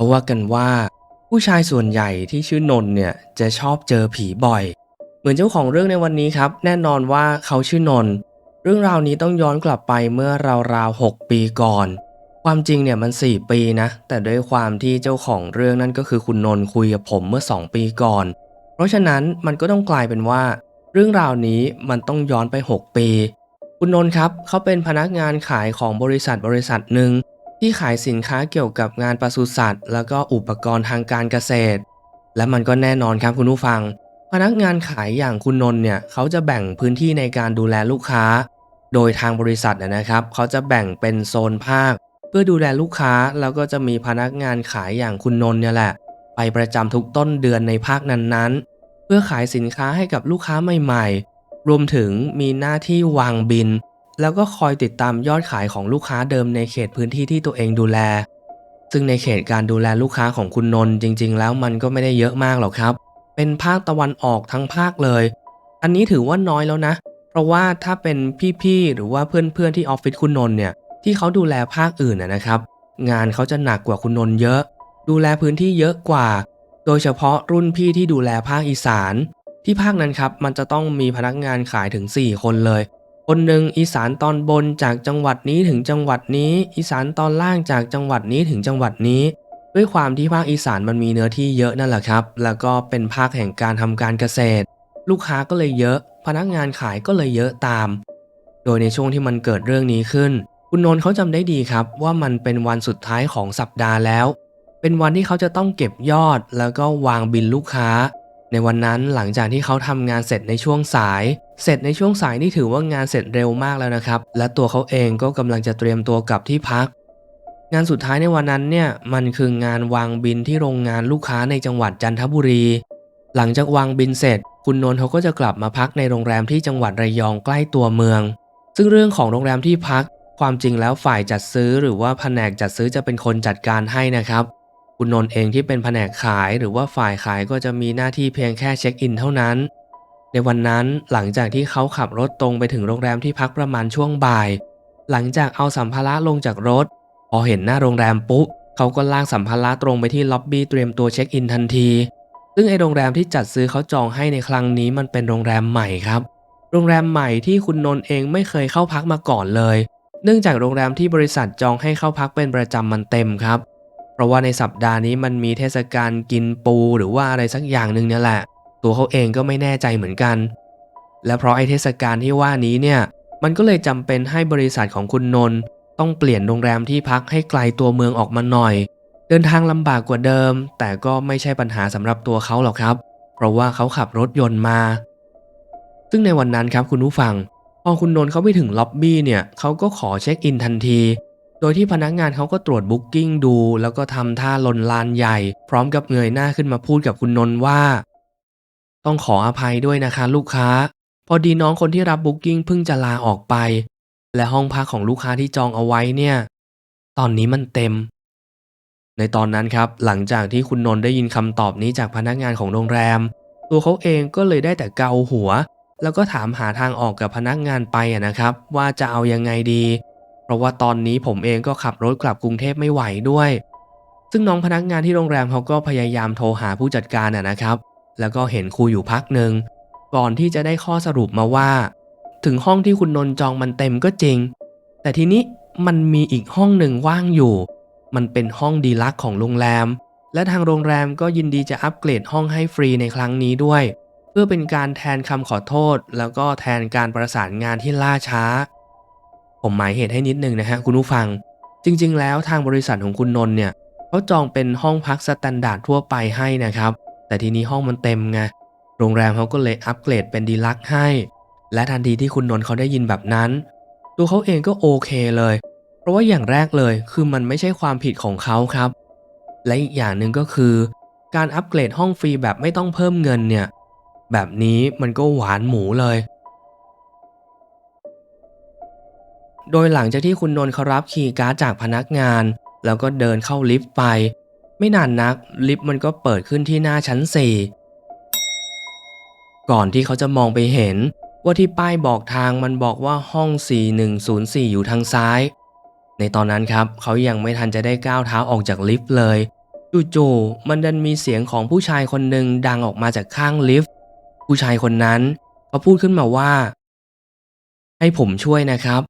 ราะว่ากันว่า ผู้ชายส่วนใหญ่ที่ชื่อนนเนี่ยจะชอบเจอผีบ่อย เหมือนเจ้าของเรื่องในวันนี้ครับ แน่นอนว่าเขาชื่อนน เรื่องราวนี้ต้องย้อนกลับไปเมื่อราวๆ 6 ปีก่อน ความจริงเนี่ยมัน 4 ปีนะ แต่ด้วยความที่เจ้าของเรื่องนั่นก็คือคุณนนคุยกับผมเมื่อ 2 ปีก่อน เพราะฉะนั้นมันก็ต้องกลายเป็นว่า เรื่องราวนี้มันต้องย้อนไป 6 ปี คุณนนครับเขาเป็นพนักงานขายของบริษัทบริษัทหนึ่ง ที่ขายสินค้าเกี่ยวกับงานปศุสัตว์ แล้วก็อุปกรณ์ทางการเกษตร และมันก็แน่นอนครับคุณผู้ฟัง พนักงานขายอย่างคุณนนท์เนี่ยเขาจะแบ่งพื้นที่ในการดูแลลูกค้า โดยทางบริษัทนะนะครับเขาจะแบ่งเป็นโซนภาค เพื่อดูแลลูกค้าแล้วก็จะมีพนักงานขายอย่างคุณนนท์เนี่ยแหละ ไปประจำทุกต้นเดือนในภาคนั้นๆ เพื่อขายสินค้าให้กับลูกค้าใหม่ๆ รวมถึงมีหน้าที่วางบิน แล้วก็คอยติดตามยอดขายของลูกค้าเดิมในเขตพื้นที่ที่ตัวเองดูแล ซึ่งในเขตการดูแลลูกค้าของคุณนนท์จริง ๆ แล้วมันก็ไม่ได้เยอะมากหรอกครับ เป็นภาคตะวันออกทั้งภาคเลย อันนี้ถือว่าน้อยแล้วนะ เพราะว่าถ้าเป็นพี่ๆหรือว่าเพื่อนๆที่ออฟฟิศคุณนนท์เนี่ยที่เขาดูแลภาคอื่นนะครับ งานเขาจะหนักกว่าคุณนนท์เยอะ ดูแลพื้นที่เยอะกว่า โดยเฉพาะรุ่นพี่ที่ดูแลภาคอีสาน ที่ภาคนั้นครับมันจะต้องมีพนักงานขายถึง 4 คนเลย คนหนึ่งอีสานตอนบนจากจังหวัดนี้ถึงจังหวัดนี้ อีสานตอนล่างจากจังหวัดนี้ถึงจังหวัดนี้ ด้วยความที่ภาคอีสานมันมีเนื้อที่เยอะนั่นแหละครับ แล้วก็เป็นภาคแห่งการทำการเกษตร ลูกค้าก็เลยเยอะ พนักงานขายก็เลยเยอะตาม โดยในช่วงที่มันเกิดเรื่องนี้ขึ้น คุณนนท์เขาจำได้ดีครับ ว่ามันเป็นวันสุดท้ายของสัปดาห์แล้ว เป็นวันที่เขาจะต้องเก็บยอด แล้วก็วางบินลูกค้า ในวันนั้นหลังจากที่เขาทำงานเสร็จในช่วงสาย เสร็จในช่วงสายนี่ถือว่างานเสร็จเร็วมากแล้วนะครับ และตัวเขาเองก็กำลังจะเตรียมตัวกลับที่พัก งานสุดท้ายในวันนั้นเนี่ยมันคืองานวางบินที่โรงงานลูกค้าในจังหวัดจันทบุรี หลังจากวางบินเสร็จ คุณนนท์เขาก็จะกลับมาพักในโรงแรมที่จังหวัดระยองใกล้ตัวเมือง ซึ่งเรื่องของโรงแรมที่พัก ความจริงแล้วฝ่ายจัดซื้อหรือว่าแผนกจัดซื้อจะเป็นคนจัดการให้นะครับ คุณนนท์เองที่เป็นแผนกขายหรือว่าฝ่ายขายก็จะมีหน้าที่เพียงแค่เช็คอินเท่านั้น ในวันนั้นหลังจากที่เขาขับรถตรงไปถึงโรงแรมที่พักประมาณช่วงบ่าย หลังจากเอาสัมภาระลงจากรถ พอเห็นหน้าโรงแรมปุ๊บเขาก็ลากสัมภาระตรงไปที่ล็อบบี้เตรียมตัวเช็คอินทันที ซึ่งไอโรงแรมที่จัดซื้อเขาจองให้ในครั้งนี้มันเป็นโรงแรมใหม่ครับ โรงแรมใหม่ที่คุณนนท์เองไม่เคยเข้าพักมาก่อนเลย เนื่องจากโรงแรมที่บริษัทจองให้เข้าพักเป็นประจำมันเต็มครับ เพราะว่าในสัปดาห์นี้มันมีเทศกาลกินปูหรือว่าอะไรสักอย่างหนึ่งเนี่ยแหละ ตัวเขาเองก็ไม่แน่ใจเหมือนกัน และเพราะไอเทศกาลที่ว่านี้เนี่ย มันก็เลยจำเป็นให้บริษัทของคุณนนท์ต้องเปลี่ยนโรงแรมที่พักให้ไกลตัวเมืองออกมาหน่อย เดินทางลำบากกว่าเดิม แต่ก็ไม่ใช่ปัญหาสำหรับตัวเขาหรอกครับ เพราะว่าเขาขับรถยนต์มา ซึ่งในวันนั้นครับคุณผู้ฟัง พอคุณนนท์เขาไปถึงล็อบบี้เนี่ยเขาก็ขอเช็คอินทันที โดยที่พนักงานเขาก็ตรวจบุ๊กกิ้งดู แล้วก็ทำท่าลนลานใหญ่ พร้อมกับเงยหน้าขึ้นมาพูดกับคุณนนท์ว่า ต้องขออภัยด้วยนะคะลูกค้า พอดีน้องคนที่รับบุ๊กิ้งเพิ่งจะลาออกไป และห้องพักของลูกค้าที่จองเอาไว้เนี่ย ตอนนี้มันเต็ม ในตอนนั้นครับ หลังจากที่คุณนนท์ได้ยินคำตอบนี้จากพนักงานของโรงแรม ตัวเขาเองก็เลยได้แต่เกาหัว แล้วก็ถามหาทางออกกับพนักงานไปอะนะครับ ว่าจะเอายังไงดี เพราะว่าตอนนี้ผมเองก็ขับรถกลับกรุงเทพไม่ไหวด้วย ซึ่งน้องพนักงานที่โรงแรมเขาก็พยายามโทรหาผู้จัดการอะนะครับ แล้วก็เห็นคุยอยู่พักหนึ่งก่อนที่จะได้ข้อสรุปมาว่า ถึงห้องที่คุณนนท์จองมันเต็มก็จริง แต่ทีนี้มันมีอีกห้องหนึ่งว่างอยู่ มันเป็นห้องดีลักของโรงแรม และทางโรงแรมก็ยินดีจะอัปเกรดห้องให้ฟรีในครั้งนี้ด้วย เพื่อเป็นการแทนคำขอโทษ แล้วก็แทนการประสานงานที่ล่าช้า ผมหมายเหตุให้นิดนึงนะฮะคุณผู้ฟัง จริง ๆ แล้วทางบริษัทของคุณนนท์เนี่ยเขาจองเป็นห้องพักสแตนดาร์ดทั่วไปให้นะครับ แต่ทีนี้ห้องมันเต็มไง โรงแรมเขาก็เลยอัปเกรดเป็นดีลักให้ และทันทีที่คุณนนท์เขาได้ยินแบบนั้น ตัวเขาเองก็โอเคเลย เพราะว่าอย่างแรกเลยคือมันไม่ใช่ความผิดของเขาครับ และอีกอย่างหนึ่งก็คือ การอัปเกรดห้องฟรีแบบไม่ต้องเพิ่มเงินเนี่ย แบบนี้มันก็หวานหมูเลย โดยหลังจากที่คุณนนท์เขารับคีย์การ์ดจากพนักงาน แล้วก็เดินเข้าลิฟต์ไป ไม่นานนักลิฟต์มันก็เปิดขึ้นที่หน้าชั้น4ก่อนที่เขาจะมองไปเห็นว่าที่ป้ายบอกทางมันบอกว่าห้อง 4104 อยู่ทางซ้าย ในตอนนั้นครับ เขายังไม่ทันจะได้ก้าวเท้าออกจากลิฟต์เลยจู่ๆมันดันมีเสียงของผู้ชายคนหนึ่งดังออกมาจากข้างลิฟต์ ผู้ชายคนนั้นเขาพูดขึ้นมาว่า ให้ผมช่วยนะครับ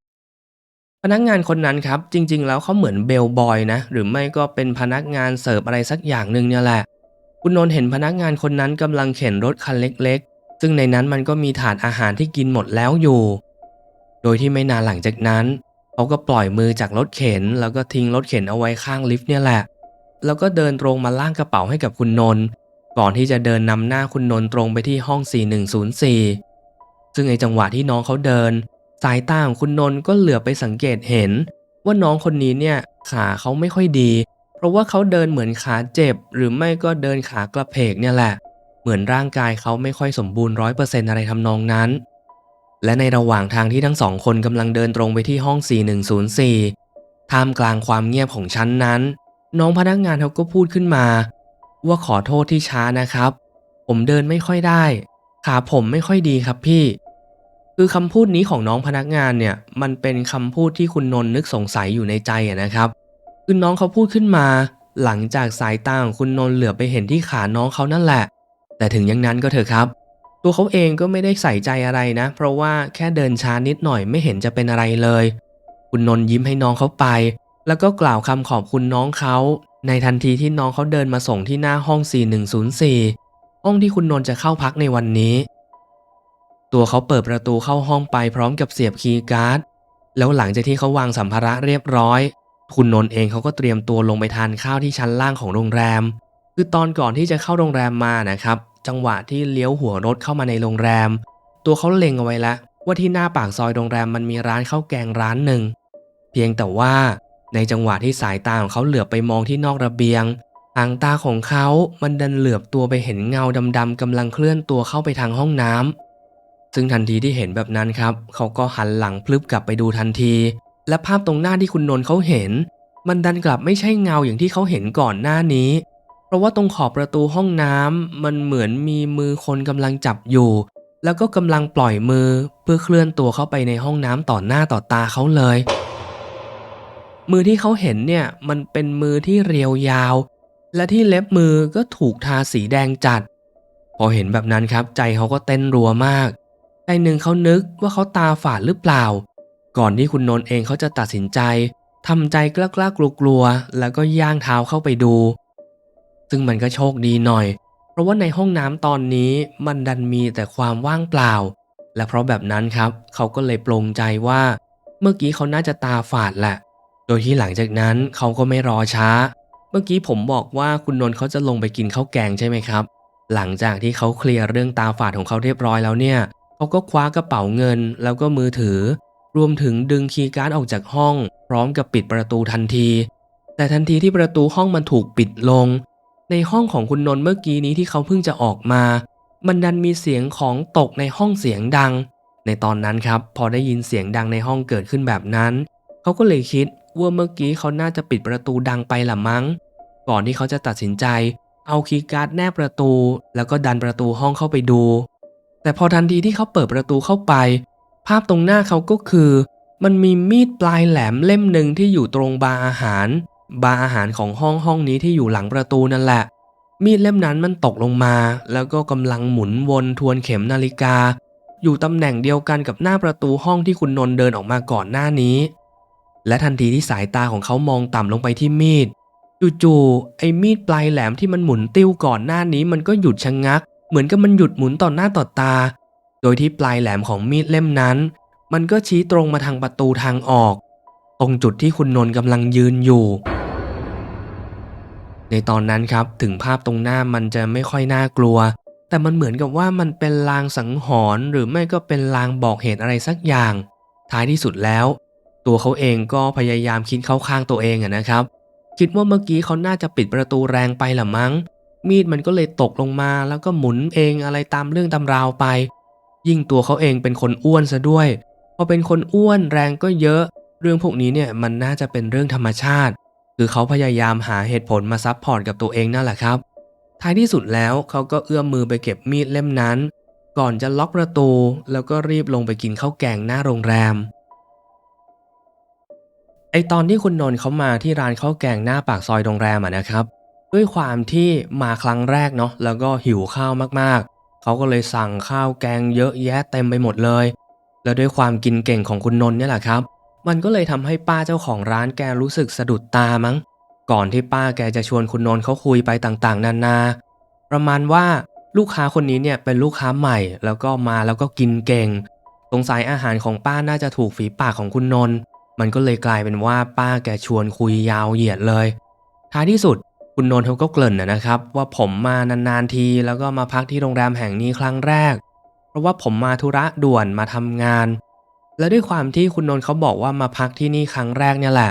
พนักงานคนนั้นครับ จริง ๆ แล้วเขาเหมือนเบลบอยนะ หรือไม่ก็เป็นพนักงานเสิร์ฟอะไรสักอย่างหนึ่งเนี่ยแหละ คุณนนท์เห็นพนักงานคนนั้นกำลังเข็นรถคันเล็ก ๆ ซึ่งในนั้นมันก็มีถาดอาหารที่กินหมดแล้วอยู่ โดยที่ไม่นานหลังจากนั้นเขาก็ปล่อยมือจากรถเข็น แล้วก็ทิ้งรถเข็นเอาไว้ข้างลิฟต์เนี่ยแหละ แล้วก็เดินตรงมาล่างกระเป๋าให้กับคุณนนท์ก่อนที่จะเดินนำหน้าคุณนนท์ตรงไปที่ห้อง 4104 ซึ่งในจังหวะที่น้องเขาเดิน สายตาของคุณนนท์ก็เหลือไปสังเกตเห็น ว่าน้องคนนี้เนี่ยขาเขาไม่ค่อยดี เพราะว่าเขาเดินเหมือนขาเจ็บ หรือไม่ก็เดินขากระเพกเนี่ยแหละ เหมือนร่างกายเขาไม่ค่อยสมบูรณ์ร้อยเปอร์เซ็นต์อะไรทำนองนั้น และในระหว่างทางที่ทั้งสองคนกำลังเดินตรงไปที่ห้อง 4104 ท่ามกลางความเงียบของชั้นนั้น น้องพนักงานเขาก็พูดขึ้นมา ว่าขอโทษที่ช้านะครับ ผมเดินไม่ค่อยได้ ขาผมไม่ค่อยดีครับพี่ คือคำพูดนี้ของน้องพนักงานเนี่ยมันเป็นคำพูดที่คุณนนท์นึกสงสัยอยู่ในใจนะครับคือน้องเขาพูดขึ้นมา หลังจากสายตาของคุณนนท์เหลือบไปเห็นที่ขาน้องเขานั่นแหละ แต่ถึงอย่างนั้นก็เถอะครับ ตัวเขาเองก็ไม่ได้ใส่ใจอะไรนะ เพราะว่าแค่เดินช้านิดหน่อยไม่เห็นจะเป็นอะไรเลย คุณนนท์ยิ้มให้น้องเขาไป แล้วก็กล่าวคำขอบคุณน้องเขาในทันทีที่น้องเขาเดินมาส่งที่หน้าห้อง 4104 ห้องที่คุณนนท์จะเข้าพักในวันนี้ ตัวเขาเปิดประตูเข้าห้องไปพร้อมกับเสียบคีย์การ์ด แล้วหลังจากที่เขาวางสัมภาระเรียบร้อย คุณนนท์เองเขาก็เตรียมตัวลงไปทานข้าวที่ชั้นล่างของโรงแรม คือตอนก่อนที่จะเข้าโรงแรมมานะครับ จังหวะที่เลี้ยวหัวรถเข้ามาในโรงแรม ตัวเขาเล็งเอาไว้แล้วว่าที่หน้าปากซอยโรงแรมมันมีร้านข้าวแกงร้านหนึ่ง เพียงแต่ว่าในจังหวะที่สายตาของเขาเหลือบไปมองที่นอกระเบียงหางตาของเขามันดันเหลือบตัวไปเห็นเงาดำๆกำลังเคลื่อนตัวเข้าไปทางห้องน้ำ ซึ่งทันทีที่เห็นแบบนั้นครับ เขาก็หันหลังพลึบกลับไปดูทันที และภาพตรงหน้าที่คุณนนท์เขาเห็น มันดันกลับไม่ใช่เงาอย่างที่เขาเห็นก่อนหน้านี้ เพราะว่าตรงขอบประตูห้องน้ำมันเหมือนมีมือคนกำลังจับอยู่ แล้วก็กำลังปล่อยมือเพื่อเคลื่อนตัวเข้าไปในห้องน้ำต่อหน้าต่อตาเขาเลย มือที่เขาเห็นเนี่ยมันเป็นมือที่เรียวยาว และที่เล็บมือก็ถูกทาสีแดงจัด พอเห็นแบบนั้นครับ ใจเขาก็เต้นรัวมาก หนึ่งเขานึกว่าเขาตาฝาดหรือเปล่า ก่อนที่คุณนนท์เองเขาจะตัดสินใจทำใจกล้าๆกลัวๆแล้วก็ย่างเท้าเข้าไปดู ซึ่งมันก็โชคดีหน่อย เพราะว่าในห้องน้ำตอนนี้มันดันมีแต่ความว่างเปล่า และเพราะแบบนั้นครับเขาก็เลยปลงใจว่า เมื่อกี้เขาน่าจะตาฝาดแหละ โดยที่หลังจากนั้นเขาก็ไม่รอช้า เมื่อกี้ผมบอกว่าคุณนนท์เขาจะลงไปกินข้าวแกงใช่ไหมครับ หลังจากที่เขาเคลียร์เรื่องตาฝาดของเขาเรียบร้อยแล้วเนี่ย เขาก็คว้ากระเป๋าเงินแล้วก็มือถือ รวมถึงดึงคีย์การ์ดออกจากห้อง พร้อมกับปิดประตูทันที แต่ทันทีที่ประตูห้องมันถูกปิดลง ในห้องของคุณนนท์เมื่อกี้นี้ที่เขาเพิ่งจะออกมา มันดันมีเสียงของตกในห้องเสียงดัง ในตอนนั้นครับ พอได้ยินเสียงดังในห้องเกิดขึ้นแบบนั้น เขาก็เลยคิดว่าเมื่อกี้เขาน่าจะปิดประตูดังไปละมั้ง ก่อนที่เขาจะตัดสินใจ เอาคีย์การ์ดแนบประตู แล้วก็ดันประตูห้องเข้าไปดู แต่พอทันทีที่เขาเปิดประตูเข้าไป ภาพตรงหน้าเขาก็คือ มันมีมีดปลายแหลมเล่มหนึ่งที่อยู่ตรงบาร์อาหาร บาร์อาหารของห้องห้องนี้ที่อยู่หลังประตูนั่นแหละ มีดเล่มนั้นมันตกลงมา แล้วก็กำลังหมุนวนทวนเข็มนาฬิกา อยู่ตำแหน่งเดียวกันกับหน้าประตูห้องที่คุณนนท์เดินออกมาก่อนหน้านี้ และทันทีที่สายตาของเขามองต่ำลงไปที่มีดจู่ๆไอ้มีดปลายแหลมที่มันหมุนติ้วก่อนหน้านี้มันก็หยุดชะงงัก เหมือนกับมันหยุดหมุนต่อหน้าต่อตา โดยที่ปลายแหลมของมีดเล่มนั้น มันก็ชี้ตรงมาทางประตูทางออก ตรงจุดที่คุณนนท์กำลังยืนอยู่ ในตอนนั้นครับถึงภาพตรงหน้ามันจะไม่ค่อยน่ากลัว แต่มันเหมือนกับว่ามันเป็นลางสังหรณ์หรือไม่ก็เป็นลางบอกเหตุอะไรสักอย่าง ท้ายที่สุดแล้ว ตัวเขาเองก็พยายามคิดเข้าข้างตัวเองอะนะครับ คิดว่าเมื่อกี้เขาน่าจะปิดประตูแรงไปละมั้ง มีดมันก็เลยตกลงมาแล้วก็หมุนเองอะไรตามเรื่องตำราวไป ยิ่งตัวเขาเองเป็นคนอ้วนซะด้วย พอเป็นคนอ้วนแรงก็เยอะ เรื่องพวกนี้เนี่ยมันน่าจะเป็นเรื่องธรรมชาติ คือเขาพยายามหาเหตุผลมาซับพอร์ตกับตัวเองนั่นแหละครับ ท้ายที่สุดแล้วเขาก็เอื้อมมือไปเก็บมีดเล่มนั้น ก่อนจะล็อกประตู แล้วก็รีบลงไปกินข้าวแกงหน้าโรงแรมไอตอนที่คุณนนท์เขามาที่ร้านข้าวแกงหน้าปากซอยโรงแรมอะนะครับ ด้วยความที่มาครั้งแรกเนาะแล้วก็หิวข้าวมากๆ เขาก็เลยสั่งข้าวแกงเยอะแยะเต็มไปหมดเลย แล้วด้วยความกินเก่งของคุณนนท์เนี่ยแหละครับ มันก็เลยทำให้ป้าเจ้าของร้านแกรู้สึกสะดุดตามั้ง ก่อนที่ป้าแกจะชวนคุณนนท์เขาคุยไปต่างๆ นานา ประมาณว่าลูกค้าคนนี้เนี่ยเป็นลูกค้าใหม่ แล้วก็มาแล้วก็กินเก่ง สงสัยอาหารของป้าน่าจะถูกฝีปากของคุณนนท์มันก็เลยกลายเป็นว่าป้าแกชวนคุยยาวเหยียดเลย ท้ายที่สุด คุณนนท์เขาก็เกริ่นนะนะครับ ว่าผมมานานๆที แล้วก็มาพักที่โรงแรมแห่งนี้ครั้งแรก เพราะว่าผมมาธุระด่วนมาทำงาน และด้วยความที่คุณนนท์เขาบอกว่ามาพักที่นี่ครั้งแรกเนี่ยแหละ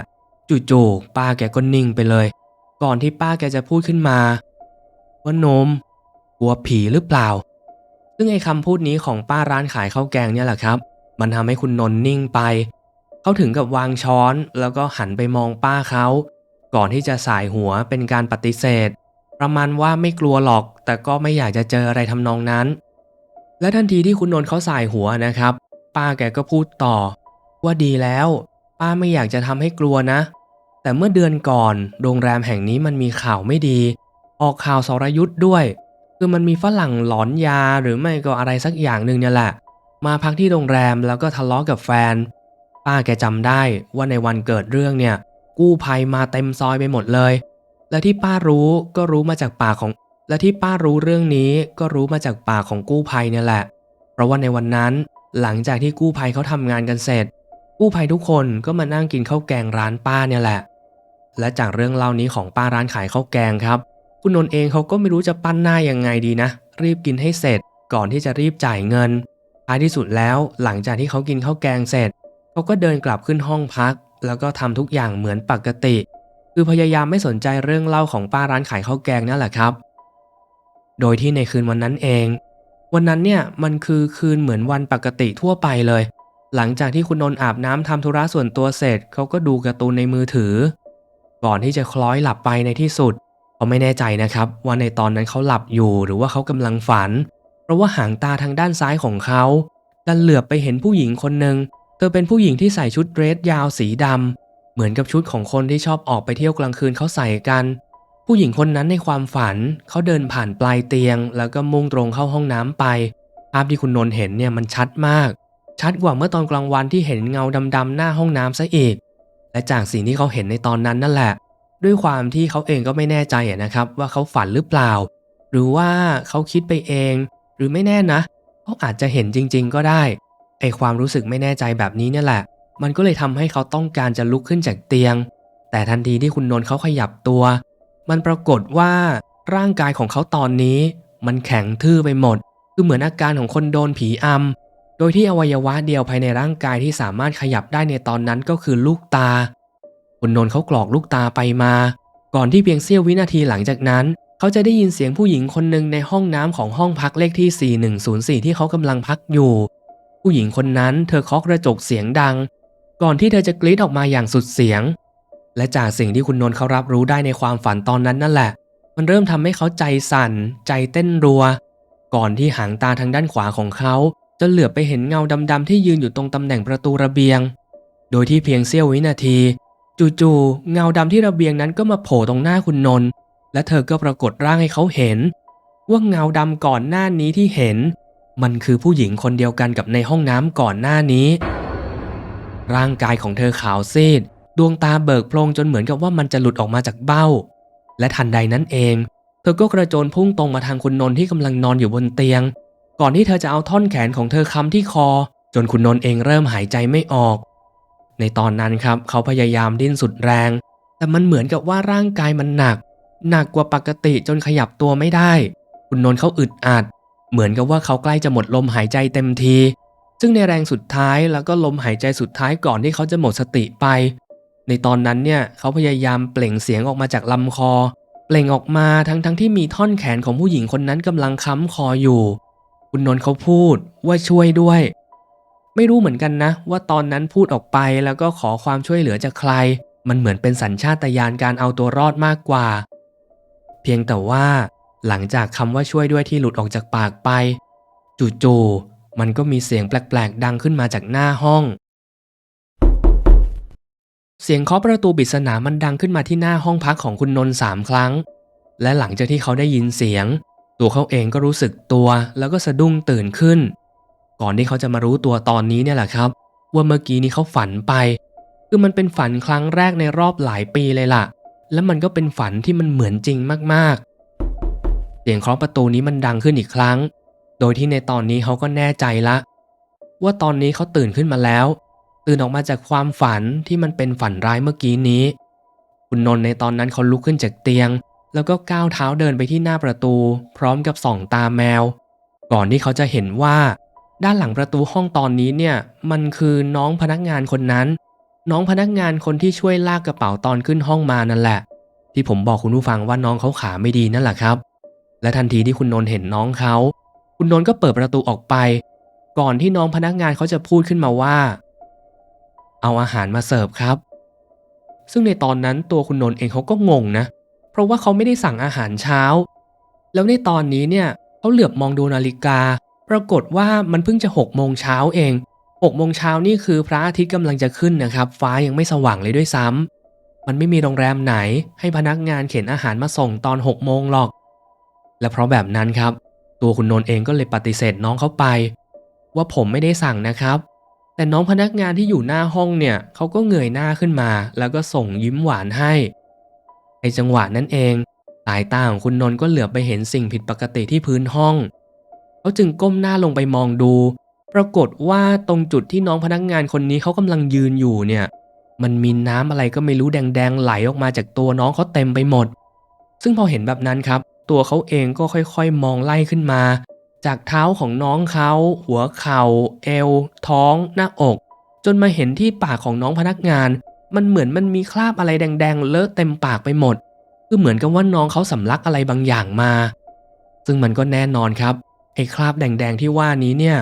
จู่ๆป้าแกก็นิ่งไปเลย ก่อนที่ป้าแกจะพูดขึ้นมาว่านมกลัวผีหรือเปล่า ซึ่งไอ้คำพูดนี้ของป้าร้านขายข้าวแกงเนี่ยแหละครับ มันทำให้คุณนนท์นิ่งไป เขาถึงกับวางช้อนแล้วก็หันไปมองป้าเขา ก่อนที่จะสายหัวเป็นการปฏิเสธ ประมาณว่าไม่กลัวหรอก แต่ก็ไม่อยากจะเจออะไรทำนองนั้น และทันทีที่คุณนนท์เขาสายหัวนะครับ ป้าแกก็พูดต่อ ว่าดีแล้ว ป้าไม่อยากจะทำให้กลัวนะ แต่เมื่อเดือนก่อนโรงแรมแห่งนี้มันมีข่าวไม่ดี ออกข่าวสรยุทธ์ด้วย คือมันมีฝรั่งหลอนยาหรือไม่ก็อะไรสักอย่างหนึ่งเนี่ยแหละ มาพักที่โรงแรมแล้วก็ทะเลาะกับแฟน ป้าแกจำได้ว่าในวันเกิดเรื่องเนี่ย กู้ภัยมาเต็มซอยไปหมดเลย และที่ป้ารู้ก็รู้มาจากปากของ และที่ป้ารู้เรื่องนี้ก็รู้มาจากปากของกู้ภัยเนี่ยแหละ เพราะว่าในวันนั้นหลังจากที่กู้ภัยเขาทำงานกันเสร็จ กู้ภัยทุกคนก็มานั่งกินข้าวแกงร้านป้าเนี่ยแหละ และจากเรื่องเล่านี้ของป้าร้านขายข้าวแกงครับ คุณนนท์เองเขาก็ไม่รู้จะปั้นหน้ายังไงดีนะ รีบกินให้เสร็จก่อนที่จะรีบจ่ายเงินท้ายที่สุดแล้วหลังจากที่เขากินข้าวแกงเสร็จ เขาก็เดินกลับขึ้นห้องพัก แล้วก็ทำทุกอย่างเหมือนปกติ คือพยายามไม่สนใจเรื่องเล่าของป้าร้านขายข้าวแกงนั่นแหละครับ โดยที่ในคืนวันนั้นเอง วันนั้นเนี่ยมันคือคืนเหมือนวันปกติทั่วไปเลย หลังจากที่คุณนนท์อาบน้ำทำธุระส่วนตัวเสร็จเขาก็ดูการ์ตูนในมือถือ ก่อนที่จะคล้อยหลับไปในที่สุดเขาไม่แน่ใจนะครับ ว่าในตอนนั้นเขาหลับอยู่หรือว่าเขากำลังฝัน เพราะว่าหางตาทางด้านซ้ายของเขาดันเหลือบไปเห็นผู้หญิงคนหนึ่ง เธอเป็นผู้หญิงที่ใส่ชุดเดรสยาวสีดำเหมือนกับชุดของคนที่ชอบออกไปเที่ยวกลางคืนเขาใส่กัน ผู้หญิงคนนั้นในความฝันเขาเดินผ่านปลายเตียง แล้วก็มุ่งตรงเข้าห้องน้ำไป ภาพที่คุณนนท์เห็นเนี่ยมันชัดมาก ชัดกว่าเมื่อตอนกลางวันที่เห็นเงาดำๆหน้าห้องน้ำซะอีก และจากสิ่งที่เขาเห็นในตอนนั้นนั่นแหละ ด้วยความที่เขาเองก็ไม่แน่ใจนะครับ ว่าเขาฝันหรือเปล่า หรือว่าเขาคิดไปเอง หรือไม่แน่นะเขาอาจจะเห็นจริง ๆ ก็ได้ ไอความรู้สึกไม่แน่ใจแบบนี้เนี่ยแหละ มันก็เลยทำให้เขาต้องการจะลุกขึ้นจากเตียง แต่ทันทีที่คุณนนท์เขาขยับตัว มันปรากฏว่าร่างกายของเขาตอนนี้ มันแข็งทื่อไปหมด คือเหมือนอาการของคนโดนผีอำโดยที่อวัยวะเดียวภายในร่างกายที่สามารถขยับได้ในตอนนั้นก็คือลูกตา คุณนนท์เขากรอกลูกตาไปมา ก่อนที่เพียงเสี้ยววินาทีหลังจากนั้นเขาจะได้ยินเสียงผู้หญิงคนหนึ่งในห้องน้ำของห้องพักเลขที่ 4104 ที่เขากำลังพักอยู่ ผู้หญิงคนนั้นเธอเคาะกระจกเสียงดัง ก่อนที่เธอจะกรีดออกมาอย่างสุดเสียง และจากสิ่งที่คุณนนท์เขารับรู้ได้ในความฝันตอนนั้นนั่นแหละ มันเริ่มทำให้เขาใจสั่น ใจเต้นรัว ก่อนที่หางตาทางด้านขวาของเขา จะเหลือบไปเห็นเงาดำๆที่ยืนอยู่ตรงตำแหน่งประตูระเบียง โดยที่เพียงเสี้ยววินาที จู่ๆเงาดำที่ระเบียงนั้นก็มาโผล่ตรงหน้าคุณนนท์และเธอก็ปรากฏร่างให้เขาเห็น ว่าเงาดำก่อนหน้านี้ที่เห็น มันคือผู้หญิงคนเดียวกันกับในห้องน้ำก่อนหน้านี้ ร่างกายของเธอขาวซีด ดวงตาเบิกโพลงจนเหมือนกับว่ามันจะหลุดออกมาจากเบ้า และทันใดนั้นเอง เธอก็กระโจนพุ่งตรงมาทางคุณนนท์ที่กำลังนอนอยู่บนเตียง ก่อนที่เธอจะเอาท่อนแขนของเธอค้ำที่คอ จนคุณนนท์เองเริ่มหายใจไม่ออก ในตอนนั้นครับ เขาพยายามดิ้นสุดแรง แต่มันเหมือนกับว่าร่างกายมันหนัก หนักกว่าปกติจนขยับตัวไม่ได้ คุณนนท์เขาอึดอัด เหมือนกับว่าเขาใกล้จะหมดลมหายใจเต็มที ซึ่งในแรงสุดท้ายแล้วก็ลมหายใจสุดท้ายก่อนที่เขาจะหมดสติไป ในตอนนั้นเนี่ยเขาพยายามเปล่งเสียงออกมาจากลำคอ เปล่งออกมาทั้งทั้งที่มีท่อนแขนของผู้หญิงคนนั้นกำลังค้ำคออยู่ คุณนนท์เขาพูดว่าช่วยด้วย ไม่รู้เหมือนกันนะ ว่าตอนนั้นพูดออกไปแล้วก็ขอความช่วยเหลือจากใคร มันเหมือนเป็นสัญชาตญาณการเอาตัวรอดมากกว่า เพียงแต่ว่า หลังจากคำว่าช่วยด้วยที่หลุดออกจากปากไป จู่ๆมันก็มีเสียงแปลกๆ ดังขึ้นมาจากหน้าห้อง เสียงเคาะประตูปริศนามันดังขึ้นมาที่หน้าห้องพักของคุณนนท์สามครั้ง และหลังจากที่เขาได้ยินเสียง ตัวเขาเองก็รู้สึกตัวแล้วก็สะดุ้งตื่นขึ้น ก่อนที่เขาจะมารู้ตัวตอนนี้เนี่ยแหละครับ ว่าเมื่อกี้นี้เขาฝันไป คือมันเป็นฝันครั้งแรกในรอบหลายปีเลยล่ะ และมันก็เป็นฝันที่มันเหมือนจริงมากๆ สียงเคาะประตูนี้มันดังขึ้นอีกครั้ง โดยที่ในตอนนี้เขาก็แน่ใจละ ว่าตอนนี้เขาตื่นขึ้นมาแล้ว ตื่นออกมาจากความฝันที่มันเป็นฝันร้ายเมื่อกี้นี้ คุณนนท์ในตอนนั้นเขาลุกขึ้นจากเตียง แล้วก็ก้าวเท้าเดินไปที่หน้าประตู พร้อมกับส่องตาแมว ก่อนที่เขาจะเห็นว่า ด้านหลังประตูห้องตอนนี้เนี่ยมันคือน้องพนักงานคนนั้น น้องพนักงานคนที่ช่วยลากกระเป๋าตอนขึ้นห้องมานั่นแหละ ที่ผมบอกคุณผู้ฟังว่าน้องเขาขาไม่ดีนั่นแหละครับ และทันทีที่คุณนนท์เห็นน้องเขา คุณนนท์ก็เปิดประตูออกไป ก่อนที่น้องพนักงานเขาจะพูดขึ้นมาว่า เอาอาหารมาเสิร์ฟครับ ซึ่งในตอนนั้นตัวคุณนนท์เองเขาก็งงนะ เพราะว่าเขาไม่ได้สั่งอาหารเช้า แล้วในตอนนี้เนี่ยเขาเหลือบมองดูนาฬิกา ปรากฏว่ามันเพิ่งจะหกโมงเช้าเองหกโมงเช้านี่คือพระอาทิตย์กำลังจะขึ้นนะครับ ฟ้ายังไม่สว่างเลยด้วยซ้ำมันไม่มีโรงแรมไหนให้พนักงานเข็นอาหารมาส่งตอนหกโมงหรอก และเพราะแบบนั้นครับ ตัวคุณนนท์เองก็เลยปฏิเสธน้องเขาไป ว่าผมไม่ได้สั่งนะครับ แต่น้องพนักงานที่อยู่หน้าห้องเนี่ยเขาก็เงยหน้าขึ้นมา แล้วก็ส่งยิ้มหวานให้ ในจังหวะนั้นเองสายตาของคุณนนท์ก็เหลือบไปเห็นสิ่งผิดปกติที่พื้นห้อง เขาจึงก้มหน้าลงไปมองดู ปรากฏว่าตรงจุดที่น้องพนักงานคนนี้เขากำลังยืนอยู่เนี่ย มันมีน้ำอะไรก็ไม่รู้แดงๆไหลออกมาจากตัวน้องเขาเต็มไปหมด ซึ่งพอเห็นแบบนั้นครับ ตัวเขาเองก็ค่อยๆ มองไล่ขึ้นมา จากเท้าของน้องเขา หัวเข่า เอว ท้อง หน้าอก จนมาเห็นที่ปากของน้องพนักงาน มันเหมือนมันมีคราบอะไรแดงๆ เลอะเต็มปากไปหมด คือเหมือนกับว่าน้องเขาสำลักอะไรบางอย่างมา ซึ่งมันก็แน่นอนครับไอ้คราบแดงๆที่ว่านี้เนี่ย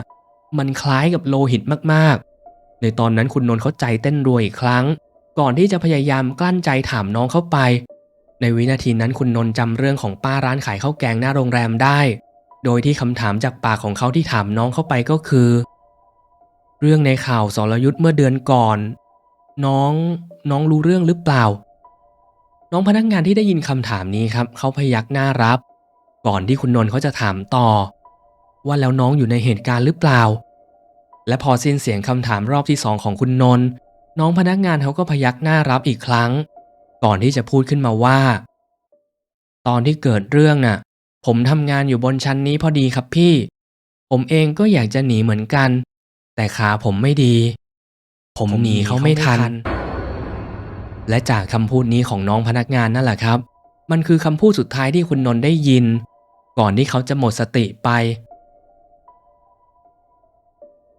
มันคล้ายกับโลหิตมากๆ ในตอนนั้นคุณนนท์เขาใจเต้นรัวอีกครั้ง ก่อนที่จะพยายามกลั้นใจถามน้องเข้าไป ในวินาทีนั้นคุณนนท์จำเรื่องของป้าร้านขายข้าวแกงหน้าโรงแรมได้ โดยที่คำถามจากปากของเขาที่ถามน้องเข้าไปก็คือ เรื่องในข่าวสรยุทธ์เมื่อเดือนก่อน น้องน้องรู้เรื่องหรือเปล่า น้องพนักงานที่ได้ยินคำถามนี้ครับเขาพยักหน้ารับ ก่อนที่คุณนนท์เขาจะถามต่อ ว่าแล้วน้องอยู่ในเหตุการณ์หรือเปล่า และพอสิ้นเสียงคำถามรอบที่สองของคุณนนท์น้องพนักงานเขาก็พยักหน้ารับอีกครั้ง ก่อนที่จะพูดขึ้นมาว่า ตอนที่เกิดเรื่องน่ะ ผมทำงานอยู่บนชั้นนี้พอดีครับพี่ ผมเองก็อยากจะหนีเหมือนกัน แต่ขาผมไม่ดี ผมหนีเขาไม่ทัน และจากคำพูดนี้ของน้องพนักงานนั่นแหละครับ มันคือคำพูดสุดท้ายที่คุณนนท์ได้ยิน ก่อนที่เขาจะหมดสติไป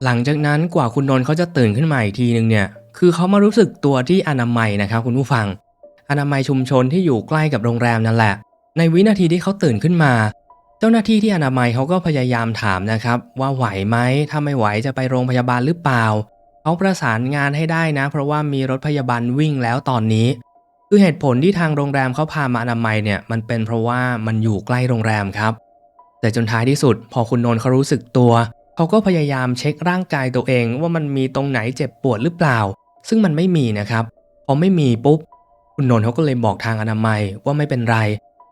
หลังจากนั้นกว่าคุณนนท์เขาจะตื่นขึ้นมาอีกทีหนึ่งเนี่ย คือเขามารู้สึกตัวที่อนามัยนะครับคุณผู้ฟัง อนามัยชุมชนที่อยู่ใกล้กับโรงแรมนั่นแหละ ในวินาทีที่เขาตื่นขึ้นมา เจ้าหน้าที่ที่อนามัยเขาก็พยายามถามนะครับ ว่าไหวไหมถ้าไม่ไหวจะไปโรงพยาบาลหรือเปล่าเขาประสานงานให้ได้นะ เพราะว่ามีรถพยาบาลวิ่งแล้วตอนนี้ คือเหตุผลที่ทางโรงแรมเขาพามาอนามัยเนี่ยมันเป็นเพราะว่ามันอยู่ใกล้โรงแรมครับ แต่จนท้ายที่สุด พอคุณนนท์เขารู้สึกตัวเขาก็พยายามเช็คร่างกายตัวเองว่ามันมีตรงไหนเจ็บปวดหรือเปล่า ซึ่งมันไม่มีนะครับพอไม่มีปุ๊บ คุณนนท์เขาก็เลยบอกทางอนามัยว่าไม่เป็นไร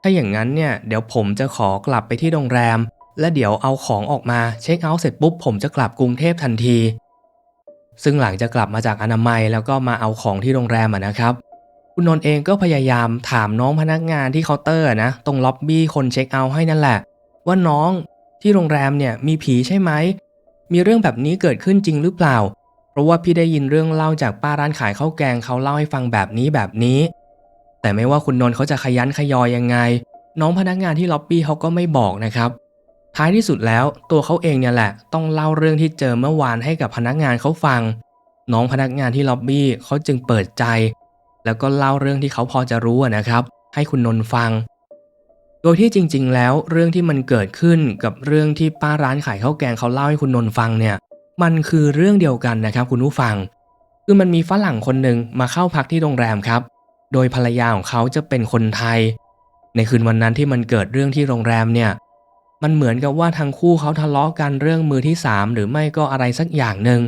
ถ้าอย่างนั้นเนี่ยเดี๋ยวผมจะขอกลับไปที่โรงแรม และเดี๋ยวเอาของออกมาเช็คเอาท์เสร็จปุ๊บผมจะกลับกรุงเทพทันที ซึ่งหลังจะกลับมาจากอนามัยแล้วก็มาเอาของที่โรงแรมอะนะครับ คุณนนท์เองก็พยายามถามน้องพนักงานที่เคาน์เตอร์นะตรงล็อบบี้คนเช็คเอาท์ให้นั่นแหละ ว่าน้องที่โรงแรมเนี่ยมีผีใช่ไหมมีเรื่องแบบนี้เกิดขึ้นจริงหรือเปล่า เพราะว่าพี่ได้ยินเรื่องเล่าจากป้าร้านขายข้าวแกงเขาเล่าให้ฟังแบบนี้แบบนี้ แต่ไม่ว่าคุณนนท์เขาจะขยันขยอยยังไง น้องพนักงานที่ล็อบบี้เขาก็ไม่บอกนะครับ ท้ายที่สุดแล้วตัวเขาเองเนี่ยแหละ ต้องเล่าเรื่องที่เจอเมื่อวานให้กับพนักงานเขาฟัง น้องพนักงานที่ล็อบบี้เขาจึงเปิดใจ แล้วก็เล่าเรื่องที่เขาพอจะรู้นะครับ ให้คุณนนท์ฟัง โดยที่จริง ๆ แล้วเรื่องที่มันเกิดขึ้นกับเรื่องที่ป้าร้านขายข้าวแกงเขาเล่าให้คุณนนท์ฟังเนี่ยมันคือเรื่องเดียวกันนะครับคุณผู้ฟัง คือมันมีฝรั่งคนหนึ่งมาเข้าพักที่โรงแรมครับ โดยภรรยาของเขาจะเป็นคนไทย ในคืนวันนั้นที่มันเกิดเรื่องที่โรงแรมเนี่ย มันเหมือนกับว่าทั้งคู่เขาทะเลาะกันเรื่องมือที่สามหรือไม่ก็อะไรสักอย่างหนึ่ง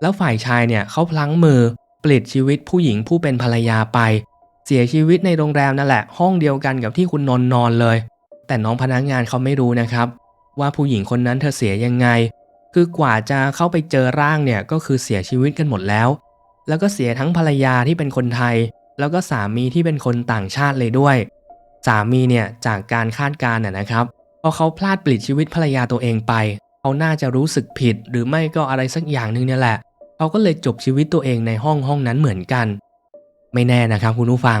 แล้วฝ่ายชายเนี่ยเขาพลั้งมือปลิดชีวิตผู้หญิงผู้เป็นภรรยาไป เสียชีวิตในโรงแรมนั่นแหละ ห้องเดียวกันกับที่คุณนนนอนเลย แต่น้องพนักงานเขาไม่รู้นะครับ ว่าผู้หญิงคนนั้นเธอเสียยังไง คือกว่าจะเข้าไปเจอร่างเนี่ยก็คือเสียชีวิตกันหมดแล้ว แล้วก็เสียทั้งภรรยาที่เป็นคนไทย แล้วก็สามีที่เป็นคนต่างชาติเลยด้วย สามีเนี่ยจากการคาดการณ์นะนะครับพอเขาพลาดปลิดชีวิตภรรยาตัวเองไป เขาน่าจะรู้สึกผิดหรือไม่ก็อะไรสักอย่างหนึ่งเนี่ยแหละ เขาก็เลยจบชีวิตตัวเองในห้องห้องนั้นเหมือนกัน ไม่แน่นะครับคุณผู้ฟัง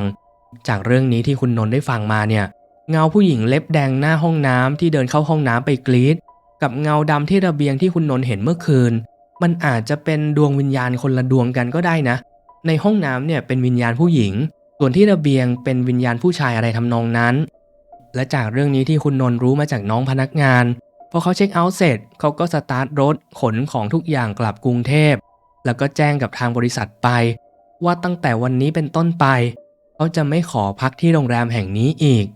จากเรื่องนี้ที่คุณนนท์ได้ฟังมาเนี่ยเงาผู้หญิงเล็บแดงหน้าห้องน้ำที่เดินเข้าห้องน้ำไปกรีดกับเงาดำที่ระเบียงที่คุณนนท์เห็นเมื่อคืน มันอาจจะเป็นดวงวิญญาณคนละดวงกันก็ได้นะ ในห้องน้ำเนี่ยเป็นวิญญาณผู้หญิง ส่วนที่ระเบียงเป็นวิญญาณผู้ชายอะไรทำนองนั้น และจากเรื่องนี้ที่คุณนนท์รู้มาจากน้องพนักงานพอเขาเช็คเอาท์เสร็จเขาก็สตาร์ทรถขนของทุกอย่างกลับกรุงเทพ แล้วก็แจ้งกับทางบริษัทไป ว่าตั้งแต่วันนี้เป็นต้นไปเขาจะไม่ขอพักที่โรงแรมแห่งนี้อีก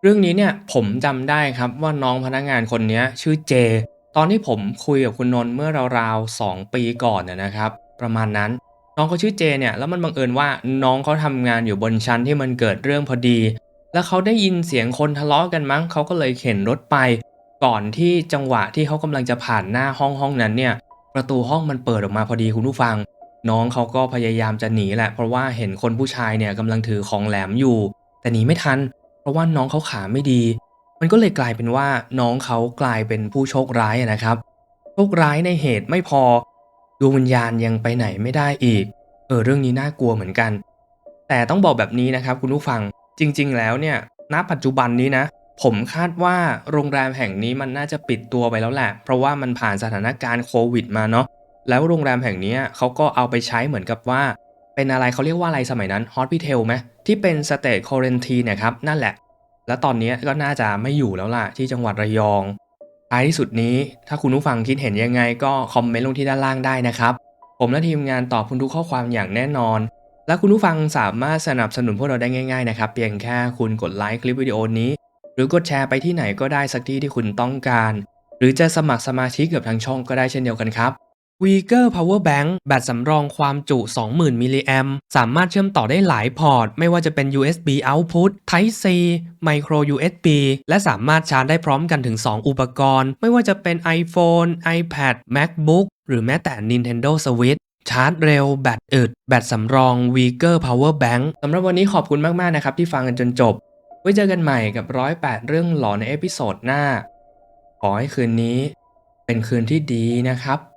เรื่องนี้เนี่ยผมจำได้ครับว่าน้องพนักงานคนนี้ชื่อเจ ตอนที่ผมคุยกับคุณนนท์เมื่อราวๆสองปีก่อนนะนะครับ ประมาณนั้น น้องเขาชื่อเจเนี่ยแล้วมันบังเอิญว่าน้องเขาทำงานอยู่บนชั้นที่มันเกิดเรื่องพอดี แล้วเขาได้ยินเสียงคนทะเลาะกันมั้งเขาก็เลยเข็นรถไป ก่อนที่จังหวะที่เขากำลังจะผ่านหน้าห้องห้องนั้นเนี่ย ประตูห้องมันเปิดออกมาพอดีคุณผู้ฟัง น้องเขาก็พยายามจะหนีแหละ เพราะว่าเห็นคนผู้ชายเนี่ยกำลังถือของแหลมอยู่ แต่หนีไม่ทัน เพราะว่าน้องเขาขาไม่ดี มันก็เลยกลายเป็นว่าน้องเขากลายเป็นผู้โชคร้ายนะครับ โชคร้ายในเหตุไม่พอดวงวิญญาณยังไปไหนไม่ได้อีก เออเรื่องนี้น่ากลัวเหมือนกัน แต่ต้องบอกแบบนี้นะครับคุณผู้ฟังจริง ๆ แล้วเนี่ยณปัจจุบันนี้นะ ผมคาดว่าโรงแรมแห่งนี้มันน่าจะปิดตัวไปแล้วแหละ เพราะว่ามันผ่านสถานการณ์โควิดมาเนาะแล้วโรงแรมแห่งนี้เขาก็เอาไปใช้เหมือนกับว่า เป็นอะไรเขาเรียกว่าอะไรสมัยนั้นฮอ p ิเทลไหมที่เป็นสเต e โคเรนทีเนี่ยครับนั่นแหละ แล้วตอนนี้ก็น่าจะไม่อยู่แล้วล่ะที่จังหวัดระยองท้ายที่สุดนี้ถ้าคุณผู้ฟังคิดเห็นยังไงก็คอมเมนต์ลงที่ด้านล่างได้นะครับ ผมและทีมงานตอบคุณทุกข้อความอย่างแน่นอน และคุณผู้ฟังสามารถสนับสนุนพวกเราได้ง่ายๆนะครับเพียงแค่คุณกดไลค์คลิปวิดีโอนี้ หรือกดแชร์ไปที่ไหนก็ได้สักที่ที่คุณต้องการ หรือจะสมัครสมาชิกกับทางช่องก็ได้เช่นเดียวกันครับ w e g e r Power Bank แบแบตสำรองความจุ 20,000 มิลลิแอมสามารถเชื่อมต่อได้หลายพอร์ต ไม่ว่าจะเป็น USB Output Type C Micro USB และสามารถชาร์จได้พร้อมกันถึง 2 อุปกรณ์ ไม่ว่าจะเป็น iPhone iPad MacBook หรือแม้แต่ Nintendo Switch ชาร์จเร็ว แบตอึด แบตสำรอง w e g e r Power Bank สำหรับวันนี้ขอบคุณมาก ๆ นะครับที่ฟังกันจนจบ ไว้เจอกันใหม่กับ 108 เรื่องหลอนในเอพิโซดหน้า ขอให้คืนนี้ เป็นคืนที่ดีนะครับ